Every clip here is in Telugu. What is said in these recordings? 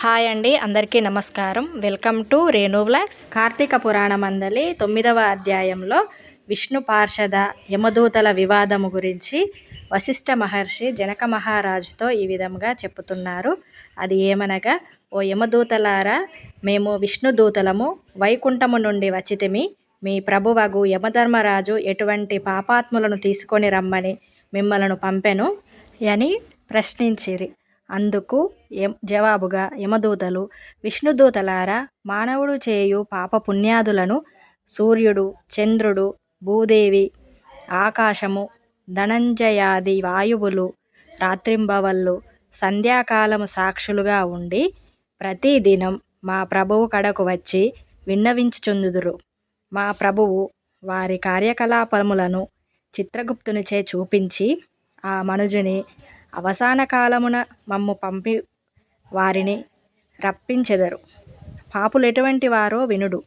హాయ్ అండి అందరికీ నమస్కారం. Welcome to Renu vlogs. Karthika Puranam అందలి తొమ్మిదవ అధ్యాయంలో విష్ణు పార్షద యమదూతల వివాదము గురించి వశిష్ఠ మహర్షి జనక మహారాజుతో ఈ విధంగా చెప్పుతున్నారు. అది ఏమనగా ఓ యమదూతలారా మేము విష్ణుదూతలము వైకుంఠము నుండి వచ్చితిమి. మీ ప్రభువగు యమధర్మరాజు ఎటువంటి పాపాత్ములను తీసుకొని రమ్మని మిమ్మలను పంపెను అని ప్రశ్నించిరి. అందుకు జవాబుగా యమదూతలు విష్ణుదూతలారా మానవుడు చేయు పాపపుణ్యాదులను సూర్యుడు చంద్రుడు భూదేవి ఆకాశము ధనంజయాది వాయువులు రాత్రింబవళ్ళు సంధ్యాకాలము సాక్షులుగా ఉండి ప్రతిదినం మా ప్రభువు కడకు వచ్చి విన్నవించుచుందుదురు. మా ప్రభువు వారి కార్యకలాపములను చిత్రగుప్తునిచే చూపించి ఆ మనుజుని అవసాన కాలమున మమ్ము పంపి వారిని రప్పించెదరు. పాపులు ఎటువంటి వారో వినుడు.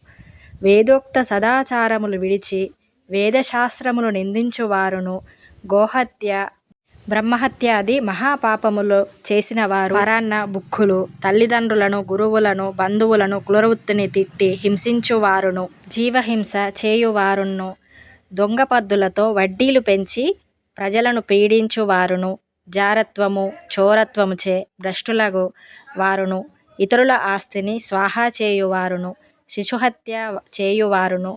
వేదోక్త సదాచారములు విడిచి వేదశాస్త్రములు నిందించువారును గోహత్య బ్రహ్మహత్యాది మహాపాపములు చేసిన వారు వరాన్న బుక్కులు తల్లిదండ్రులను గురువులను బంధువులను కులవృత్తిని తిట్టి హింసించువారును జీవహింస చేయువారును దొంగ పద్దులతో వడ్డీలు పెంచి ప్రజలను పీడించువారును జారత్వము చోరత్వముచే భ్రష్టులగు వారును ఇతరుల ఆస్తిని స్వాహా చేయువారును శిశుహత్య చేయువారును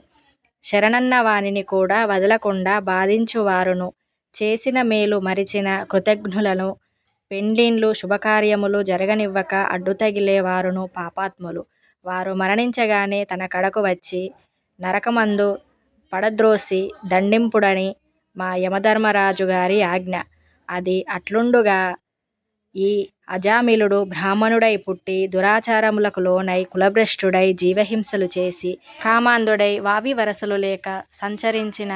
శరణన్న వానిని కూడా వదలకుండా బాధించువారును చేసిన మేలు మరిచిన కృతజ్ఞులను పెండ్లిండ్లు శుభకార్యములు జరగనివ్వక అడ్డుతగిలే వారును పాపాత్ములు. వారు మరణించగానే తన కడకు వచ్చి నరకమందు పడద్రోసి దండింపుడని మా యమధర్మరాజు గారి ఆజ్ఞ. అది అట్లుండుగా. ఈ అజామిలుడు బ్రాహ్మణుడై పుట్టి దురాచారములకు లోనై కులభ్రష్టుడై జీవహింసలు చేసి కామాంధుడై వావి వరసలు లేక సంచరించిన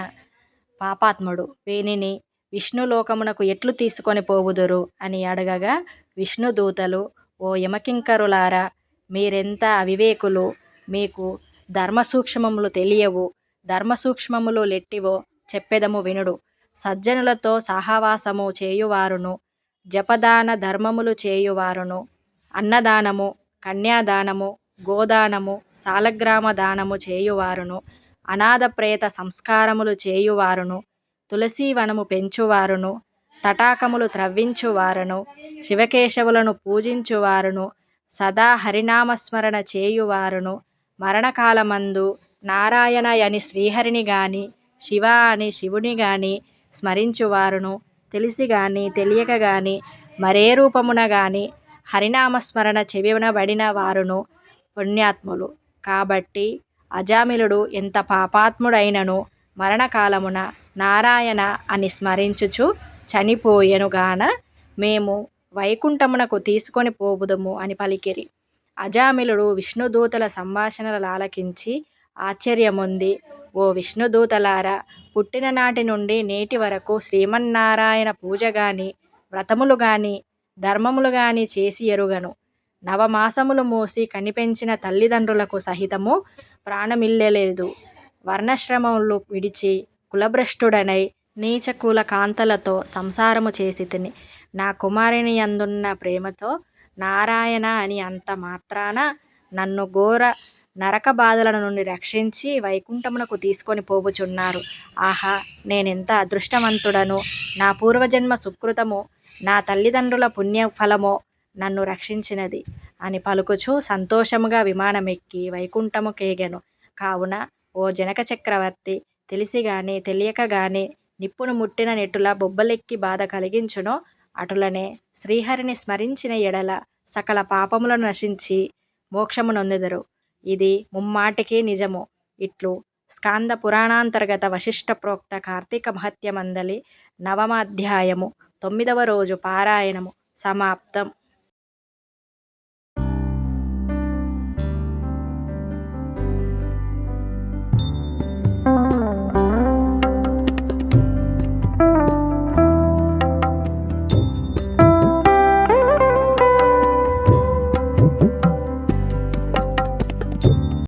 పాపాత్ముడు. వీనిని విష్ణులోకమునకు ఎట్లు తీసుకొని పోవుదురు అని అడగగా విష్ణుదూతలు ఓ యమకింకరులారా మీరెంత అవివేకులు మీకు ధర్మసూక్ష్మములు తెలియవు ధర్మ సూక్ష్మములు లెట్టివో చెప్పెదము వినుడు. సజ్జనులతో సహవాసము చేయువారును జపదాన ధర్మములు చేయువారును అన్నదానము కన్యాదానము గోదానము సాలగ్రామ దానము చేయువారును అనాథ ప్రేత సంస్కారములు చేయువారును తులసీవనము పెంచువారును తటాకములు త్రవ్వించువారును శివకేశవులను పూజించువారును సదా హరినామస్మరణ చేయువారును మరణకాలమందు నారాయణ అని శ్రీహరిని గాని శివ అని శివుని గాని స్మరించువారును. తెలిసి గాని తెలియక గాని మరే రూపమున గాని హరినామస్మరణ చెవినబడిన వారును పుణ్యాత్ములు. కాబట్టి అజామిలుడు ఎంత పాపాత్ముడైనను మరణకాలమున నారాయణ అని స్మరించుచు చనిపోయెను గాన మేము వైకుంఠమునకు తీసుకొని పోబుదము అని పలికిరి. అజామిలుడు విష్ణుదూతల సంభాషణలు ఆలకించి ఆశ్చర్యముంది. ఓ విష్ణుదూతలారా పుట్టిన నాటి నుండి నేటి వరకు శ్రీమన్నారాయణ పూజ గాని వ్రతములు గాని ధర్మములు గాని చేసి ఎరుగను. నవమాసములు మోసి కనిపెంచిన తల్లిదండ్రులకు సహితము ప్రాణమిల్లలేదు. వర్ణశ్రమములు విడిచి కులభ్రష్టుడనై నీచకుల కాంతలతో సంసారము చేసి తిని నా కుమారుని అందున్న ప్రేమతో నారాయణ అని అంత మాత్రాన నన్ను ఘోర నరక బాధల నుండి రక్షించి వైకుంఠమునకు తీసుకొని పోవుచున్నారు ఆహా నేనెంత అదృష్టవంతుడను? నా పూర్వజన్మ సుకృతము నా తల్లిదండ్రుల పుణ్యఫలమో నన్ను రక్షించినది అని పలుకుచూ సంతోషముగా విమానమెక్కి వైకుంఠము కేగెను. కావున ఓ జనక చక్రవర్తి తెలిసి గాని తెలియక గాని నిప్పును ముట్టిన నెట్టుల బొబ్బలెక్కి బాధ కలిగించునో. అటులనే శ్రీహరిని స్మరించిన ఎడల సకల పాపములను నశించి మోక్షము నొందెదరు. ఇది ముమ్మాటికి నిజము. ఇట్లు స్కాంద పురాణాంతర్గత వశిష్ట ప్రోక్త కార్తీక మహత్యమందలి నవమ నవమాధ్యాయము తొమ్మిదవ రోజు పారాయణము సమాప్తం.